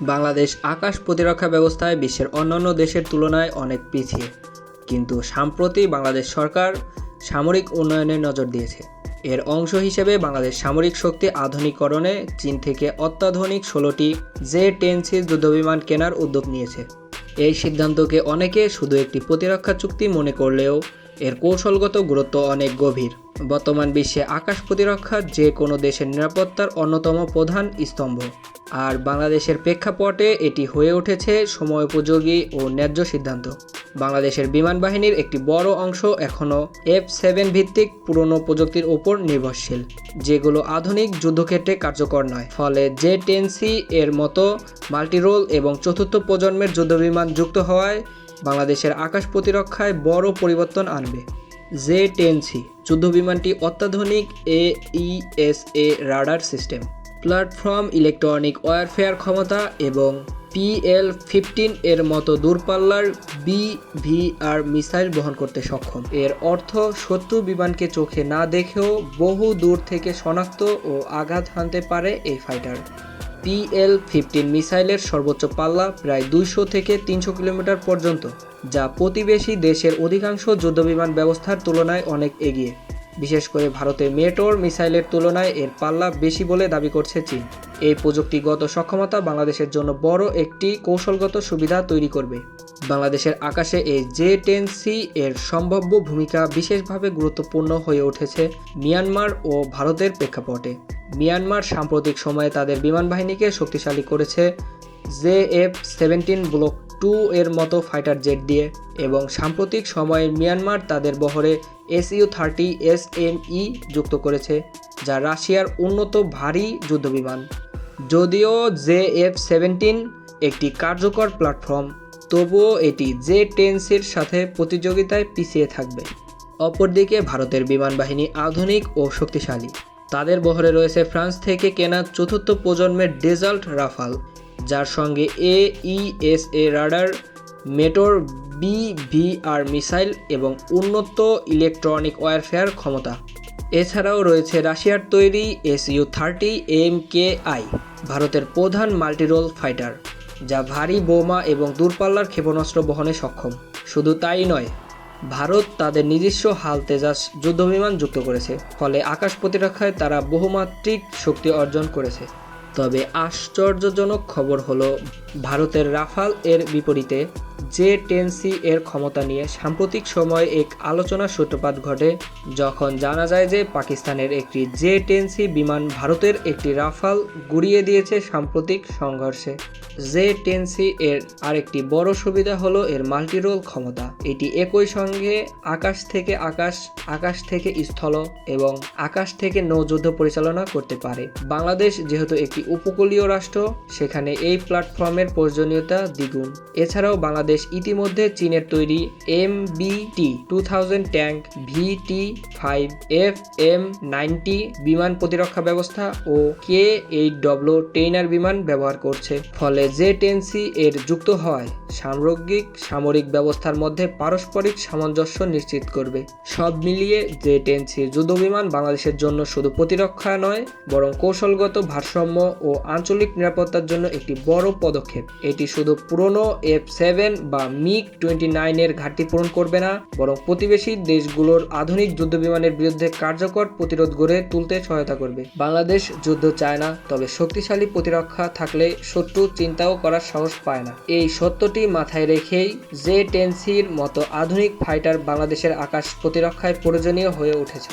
বাংলাদেশ আকাশ প্রতিরক্ষা ব্যবস্থায় বিশ্বের অন্যান্য দেশের তুলনায় অনেক পিছিয়ে। কিন্তু সাম্প্রতি বাংলাদেশ সরকার সামরিক উন্নয়নে নজর দিয়েছে। এর অংশ হিসেবে বাংলাদেশ সামরিক শক্তি আধুনিকরণে চীন থেকে অত্যাধুনিক ষোলোটি জে টেন সি যুদ্ধবিমান কেনার উদ্যোগ নিয়েছে। এই সিদ্ধান্তকে অনেকে শুধু একটি প্রতিরক্ষা চুক্তি মনে করলেও এর কৌশলগত গুরুত্ব অনেক গভীর। বর্তমান বিশ্বে আকাশ প্রতিরক্ষা যে কোনো দেশের নিরাপত্তার অন্যতম প্রধান স্তম্ভ। আর বাংলাদেশের প্রেক্ষাপটে এটি হয়ে উঠেছে সময়োপযোগী ও ন্যায্য সিদ্ধান্ত। বাংলাদেশের বিমান বাহিনীর একটি বড় অংশ এখনও এফ সেভেন ভিত্তিক পুরনো প্রযুক্তির ওপর নির্ভরশীল, যেগুলো আধুনিক যুদ্ধক্ষেত্রে কার্যকর নয়। ফলে জে টেন সি এর মতো মাল্টিরোল এবং চতুর্থ প্রজন্মের যুদ্ধবিমান যুক্ত হওয়ায় বাংলাদেশের আকাশ প্রতিরক্ষায় বড় পরিবর্তন আনবে। জে টেন সি, যুদ্ধবিমানটি অত্যাধুনিক A ESA radar system, platform electronic warfare ক্ষমতা এবং পিএল ফিফটিন এর মতো দূরপাল্লার বিভিআর মিসাইল বহন করতে সক্ষম। এর অর্থ শত্রু বিমানকে চোখে না দেখেও বহু দূর থেকে শনাক্ত ও আঘাত হানতে পারে এই ফাইটার। পিএল ফিফটিন মিসাইলের সর্বোচ্চ পাল্লা প্রায় দুইশো থেকে তিনশো কিলোমিটার পর্যন্ত, যা প্রতিবেশী দেশের অধিকাংশ যুদ্ধবিমান ব্যবস্থার তুলনায় অনেক এগিয়ে। বিশেষ করে ভারতের মেটোর মিসাইলের তুলনায় এর পাল্লা বেশি বলে দাবি করছে চীন। এই প্রযুক্তিগত সক্ষমতা বাংলাদেশের জন্য বড় একটি কৌশলগত সুবিধা তৈরি করবে। বাংলাদেশের আকাশে এই জে টেন সি এর সম্ভাব্য ভূমিকা বিশেষভাবে গুরুত্বপূর্ণ হয়ে উঠেছে মিয়ানমার ও ভারতের প্রেক্ষাপটে। মিয়ানমার সাম্প্রতিক সময়ে তাদের বিমান বাহিনীকে শক্তিশালী করেছে J F seventeen block two এর মতো ফাইটার জেট দিয়ে এবং সাম্প্রতিক সময়ে মিয়ানমার তাদের বহরে SU thirty S M E যুক্ত করেছে, যা রাশিয়ার উন্নত ভারী যুদ্ধবিমান। যদিও জে এফ সেভেন্টিন একটি কার্যকর প্ল্যাটফর্ম, তবুও এটি জে টেন্সির সাথে প্রতিযোগিতায় পিছিয়ে থাকবে। অপরদিকে ভারতের বিমান বাহিনী আধুনিক ও শক্তিশালী। তাদের বহরে রয়েছে ফ্রান্স থেকে কেনা চতুর্থ প্রজন্মের ডেজাল্ট রাফাল, যার সঙ্গে A ES A radar, Meteor BVR missile এবং উন্নত ইলেকট্রনিক ওয়ারফেয়ার ক্ষমতা। এছাড়াও রয়েছে রাশিয়ার তৈরি SU thirty M K I, ভারতের প্রধান মাল্টিরোল ফাইটার, যা ভারী বোমা এবং দূরপাল্লার ক্ষেপণাস্ত্র বহনে সক্ষম। শুধু তাই নয় ভারত তাদের নিজস্ব হাল তেজাস যুদ্ধবিমান যুক্ত করেছে, ফলে আকাশ প্রতিরক্ষায় তারা বহুমাত্রিক শক্তি অর্জন করেছে। তবে আশ্চর্যজনক খবর হলো, ভারতের রাফাল এর বিপরীতে জে টেনসি এর ক্ষমতা নিয়ে সাম্প্রতিক সময়ে এক আলোচনার সূত্রপাত ঘটে, যখন জানা যায় যে পাকিস্তানের একটি জে টেন সি বিমান ভারতের একটি রাফাল গুড়িয়ে দিয়েছে সাম্প্রতিক সংঘর্ষে। জে টেনসি এর আরেকটি বড় সুবিধা হলো এর মাল্টিরোল ক্ষমতা। এটি একই সঙ্গে আকাশ থেকে আকাশ আকাশ থেকে স্থল এবং আকাশ থেকে নৌযুদ্ধ পরিচালনা করতে পারে। বাংলাদেশ যেহেতু একটি উপকূলীয় রাষ্ট্র, সেখানে এই প্ল্যাটফর্মের প্রয়োজনীয়তা দ্বিগুণ। এছাড়াও বাংলাদেশ ইতিমধ্যে চীনের তৈরি M B T two thousand tank V T five F M ninety বিমান প্রতিরক্ষা ব্যবস্থা ও কে এইট ডব্লু টেইনার বিমান ব্যবহার করছে। ফলে জে টেন সি এর যুক্ত হওয়ায় সামগ্রিক, সামরিক ব্যবস্থার মধ্যে পারস্পরিক সামঞ্জস্য নিশ্চিত করবে। সব মিলিয়ে জে টেন সি যুদ্ধবিমান বাংলাদেশের জন্য শুধু প্রতিরক্ষা নয়, বরং কৌশলগত ভারসাম্য ও আঞ্চলিক নিরাপত্তার জন্য একটি বড় পদক্ষেপ। এটি শুধু পুরনো এফ সেভেন বা মিগ টোয়েন্টি নাইনের ঘাটতি পূরণ করবে না, বরং প্রতিবেশী দেশগুলোর আধুনিক যুদ্ধবিমানের বিরুদ্ধে কার্যকর প্রতিরোধ গড়ে তুলতে সহায়তা করবে। বাংলাদেশ, যুদ্ধ চায় না, তবে শক্তিশালী প্রতিরক্ষা থাকলে শত্রু চিন্তাও করার সাহস পায় না। এই সত্যটি মাথায় রেখেই জে টেন সির মতো আধুনিক ফাইটার বাংলাদেশের আকাশ প্রতিরক্ষায় প্রয়োজনীয় হয়ে উঠেছে।